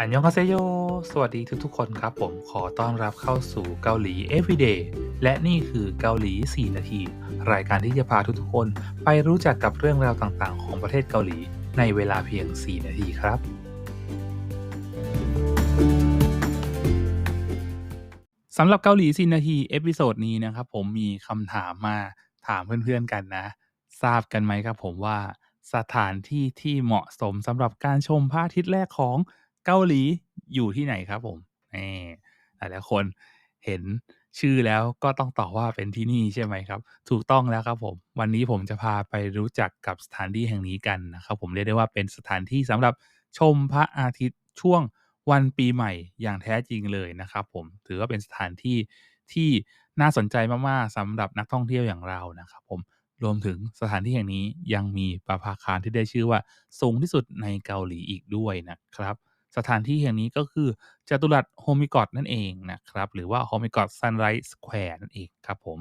อันยองคาเซโย สวัสดีทุกๆ คนครับผม ขอต้อนรับเข้าสู่เกาหลี Everyday และนี่คือเกาหลี 4 นาที รายการที่จะพาทุกๆ คนไปรู้จักกับเรื่องราวต่างๆ ของประเทศเกาหลี ในเวลาเพียง 4 นาทีครับ สำหรับเกาหลี 4 นาที เอพิโซดนี้นะครับผมมีคำถามมาถามเพื่อนๆ กันนะ ทราบกันไหมครับผมว่าสถานที่ที่เหมาะสมสำหรับการชมพระอาทิตย์แรกของ เกาหลีอยู่ที่ไหนครับผมนี่หลายคนเห็นชื่อแล้วก็ต้องตอบว่าเป็นที่นี่ใช่ไหมครับ ถูกต้องแล้วครับผม วันนี้ผมจะพาไปรู้จักกับสถานที่แห่งนี้กันนะครับ ผมเรียกได้ว่าเป็นสถานที่สำหรับชมพระอาทิตย์ช่วงวันปีใหม่อย่างแท้จริงเลยนะครับ ผมถือว่าเป็นสถานที่ที่น่าสนใจมากๆสำหรับนักท่องเที่ยวอย่างเรานะครับ ผมรวมถึงสถานที่แห่งนี้ยังมีประภาคารที่ได้ชื่อว่าสูงที่สุดในเกาหลีอีกด้วยนะครับ สถานที่แห่งนี้ก็คือจตุรัสโฮมิกอดนั่นเองนะครับ หรือว่าโฮมิกอดซันไรส์สแควร์นั่นเองครับผม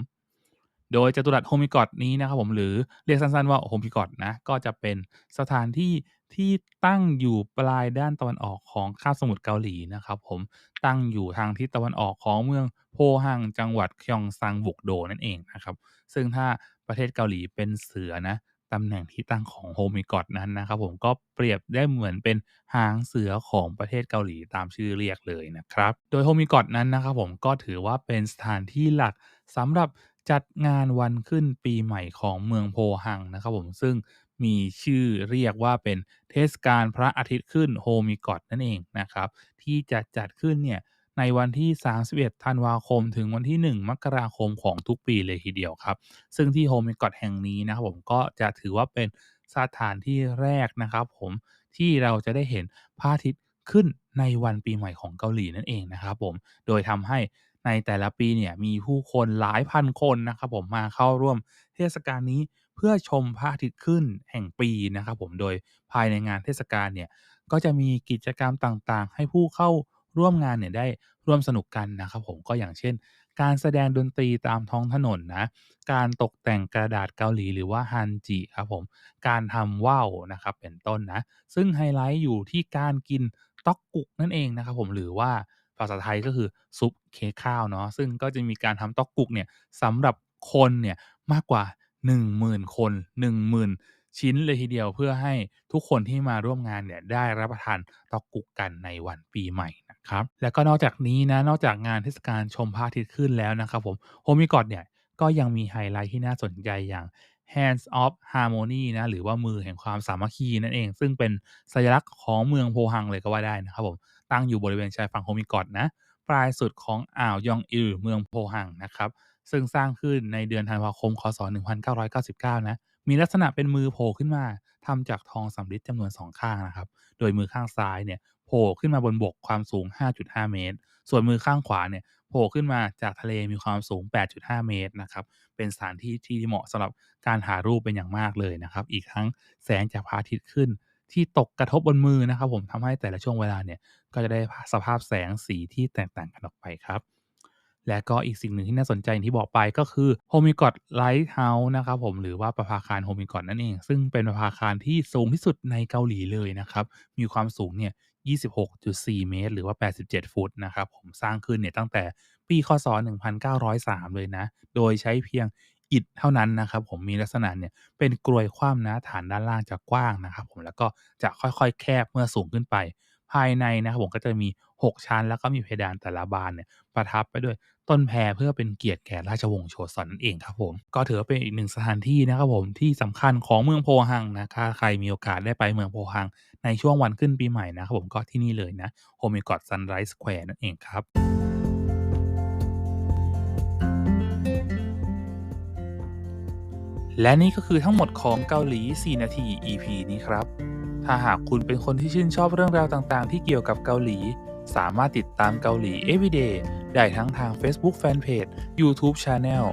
โดยจตุรัสโฮมิกอดนี้นะครับผมหรือเรียกสั้นๆว่าโฮมิกอดนะ ก็จะเป็นสถานที่ที่ตั้งอยู่ปลายด้านตะวันออกของคาบสมุทรเกาหลีนะครับผมตั้งอยู่ทางทิศตะวันออกของเมืองโพฮังจังหวัดคยองซังบุกโดนั่นเองนะครับ ซึ่งถ้าประเทศเกาหลีเป็นเสือนะ ตำแหน่งที่ตั้งของโฮมิกอดนั้นนะครับผมก็เปรียบได้เหมือนเป็นหางเสือของประเทศเกาหลีตามชื่อเรียกเลยนะครับ โดยโฮมิกอดนั้นนะครับผมก็ถือว่าเป็นสถานที่หลักสำหรับจัดงานวันขึ้นปีใหม่ของเมืองโพฮังนะครับผมซึ่งมีชื่อเรียกว่าเป็นเทศกาลพระอาทิตย์ขึ้นโฮมิกอดนั่นเองนะครับ ที่จะจัดขึ้นเนี่ย ในวันที่ 31 ธันวาคม ถึงวันที่ 1 มกราคมของทุกปีเลยทีเดียวครับ ซึ่งที่โฮมิกอดแห่งนี้นะครับผมก็จะถือว่าเป็นสถานที่แรกนะครับผมที่เราจะได้เห็นพระอาทิตย์ขึ้นในวันปีใหม่ของเกาหลีนั่นเองนะครับผม โดยทำให้ในแต่ละปีเนี่ยมีผู้คนหลายพันคนนะครับผมมาเข้าร่วมเทศกาลนี้เพื่อชมพระอาทิตย์ขึ้นแห่งปีนะครับผม โดยภายในงานเทศกาลเนี่ยก็จะมีกิจกรรมต่างๆ ให้ผู้เข้า ร่วมงานเนี่ยได้ร่วมสนุกกันนะครับผมก็อย่างเช่น การแสดงดนตรีตามท้องถนนนะการตกแต่งกระดาษเกาหลีหรือว่าฮันจิครับผมการทำว่าวนะครับเป็นต้นนะซึ่งไฮไลท์อยู่ที่การกินต๊อกกุกนั่นเองนะครับผมหรือว่าภาษาไทยก็คือซุปเค้กข้าวเนาะซึ่งก็จะมีการทำต๊อกกุกเนี่ยสำหรับคนเนี่ยมากกว่า 10,000 คน10,000 ชิ้นเลยทีเดียวเพื่อให้ทุกคนที่มาร่วมงานเนี่ยได้รับประทานตอกกุกกันในวันปีใหม่นะครับแล้วก็นอกจากนี้นะนอกจากงานเทศกาลชมพระอาทิตย์ขึ้นแล้วนะครับผมโฮมิกอดเนี่ยก็ยังมีไฮไลท์ที่น่าสนใจอย่าง Hands of Harmony นะหรือว่ามือแห่งความสามัคคีนั่นเอง ซึ่งเป็นสัญลักษณ์ของเมืองโพฮังเลยก็ว่าได้นะครับผมตั้งอยู่บริเวณชายฝั่งโฮมิกอดนะปลายสุดของอ่าวยองอิลเมืองโพฮังนะครับซึ่งสร้างขึ้นในเดือนธันวาคมคศ 1999 นะ มีลักษณะเป็นมือโผล่ขึ้นมาทำจากทองสำริดจำนวนสองข้างนะครับ โดยมือข้างซ้ายเนี่ยโผล่ขึ้นมาบนบกความสูง 5.5 เมตร ส่วนมือข้างขวาเนี่ยโผล่ขึ้นมาจากทะเลมีความสูง 8.5 เมตรนะครับ เป็นสถานที่ที่เหมาะสำหรับการถ่ายรูปเป็นอย่างมากเลยนะครับ อีกทั้งแสงจากพระอาทิตย์ขึ้น ที่ตกกระทบบนมือนะครับ ผมทำให้แต่ละช่วงเวลาเนี่ยก็จะได้สภาพแสงสีที่แตกต่างกันออกไปครับ และก็อีกสิ่งหนึ่งที่น่าสนใจที่บอกไปก็คือโฮมิกอดไลท์เฮาส์นะครับผมหรือว่าประภาคารโฮมิกอดนั่นเอง ซึ่งเป็นประภาคารที่สูงที่สุดในเกาหลีเลยนะครับ มีความสูงเนี่ย 26.4 เมตร หรือว่า 87 ฟุตนะครับผมสร้างขึ้นเนี่ยตั้งแต่ปีคศ 1903 เลยนะ โดยใช้เพียงอิฐเท่านั้นนะครับผมมีลักษณะเนี่ยเป็นกรวยคว่ำนะฐานด้านล่างจะกว้างนะครับผมแล้วก็จะค่อยๆ แคบเมื่อสูงขึ้นไป ภายในนะครับผมก็จะมี 6 ชั้น แล้วก็มีเพดานแต่ละบานเนี่ยประทับไปด้วยต้นแพรเพื่อเป็นเกียรติแก่ราชวงศ์โชซอนนั่นเองครับผมก็ถือเป็นอีกหนึ่งสถานที่นะครับผมที่สำคัญของเมืองโพฮังนะถ้าใครมีโอกาสได้ไปเมืองโพฮัง ในช่วงวันขึ้นปีใหม่นะครับผมก็ที่นี่เลยนะโฮมิกอดซันไรส์สแควร์นั่นเองครับและนี่ก็คือทั้งหมดของเกาหลี 4 นาที EP นี้ครับ ถ้าหากคุณเป็นคนที่ชื่นชอบเรื่องราวต่างๆ ที่เกี่ยวกับเกาหลี สามารถติดตามเกาหลี Everyday ได้ทั้งทาง Facebook Fanpage YouTube Channel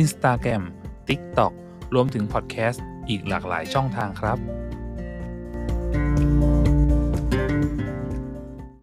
Instagram TikTok รวมถึงพอดแคสต์อีกหลากหลายช่องทางครับ